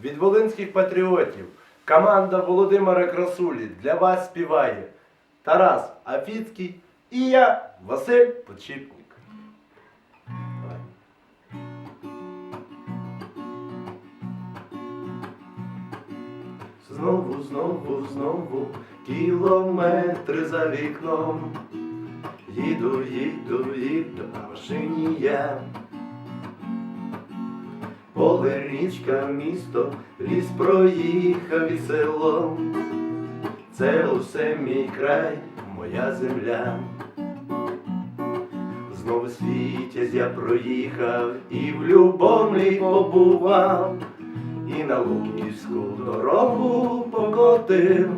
від волинських патріотів команда Володимира Красулі для вас співає Тарас Афіцький і я, Василь Подчіпник. Знову, знову, знову кілометри за вікном. Їду, їду, їду на машині я. Поле, річка, місто, ліс проїхав і село. Це усе мій край, моя земля. Знову світязь я проїхав і в Любомлі побував, і на Луківську дорогу покотив.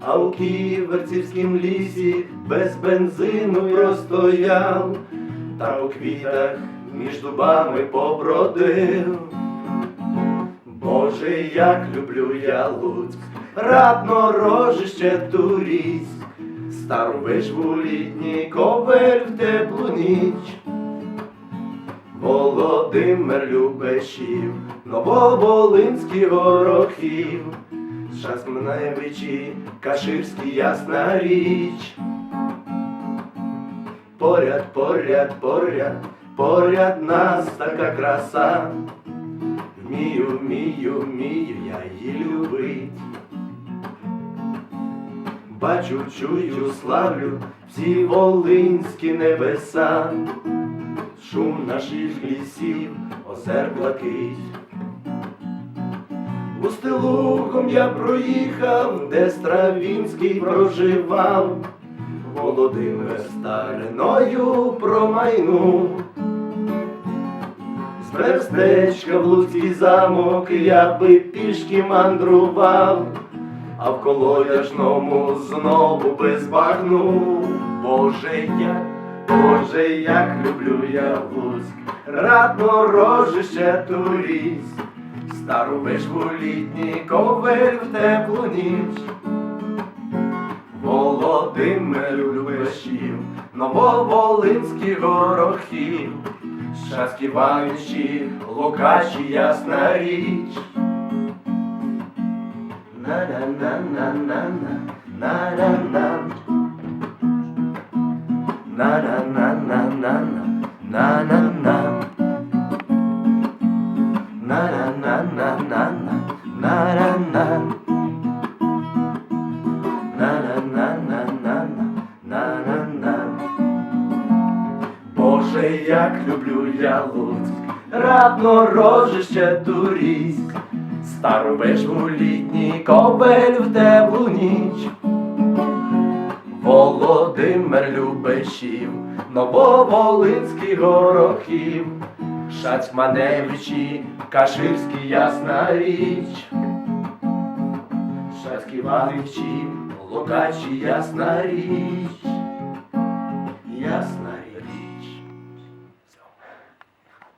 А у ківерцівськім лісі без бензину простояв, та у квітах між дубами побродив. Боже, як люблю я Луцьк, радно рожище туріськ, стару вишву літній ковель в теплу ніч. Володимир Любешів, Нововолинський горохів, Шасманевичі, Каширський ясна річ. Поряд, поряд, поряд, поряд нас така краса. Вмію, вмію, вмію я її любить. Бачу, чую, славлю всі волинські небеса, шум наших лісів, озер блакить. Устилугом я проїхав, де Стравінський проживав, Володимир стариною промайнув. З Берестечка в Луцький замок я би пішки мандрував, а в колодяжному знову би збагнув. Боже, як, Боже, як люблю я Луцьк, радно рожище турість, стару вишву літній ковель в теплу ніч. Володимир Любешів, Нововолинські горохів, Шасківаючі, Лукачі, ясна річ. На-на-на-на-на-на, на-на-на. Боже, як люблю я Луцьк, радно рожище туріськ, стару вишву літній ковель в теплу ніч. Володимир Любешів, Нововолинський горохів, Шацьманевичі, Каширський ясна річ. Шацьківаничі, Лукачі, ясна річ, ясна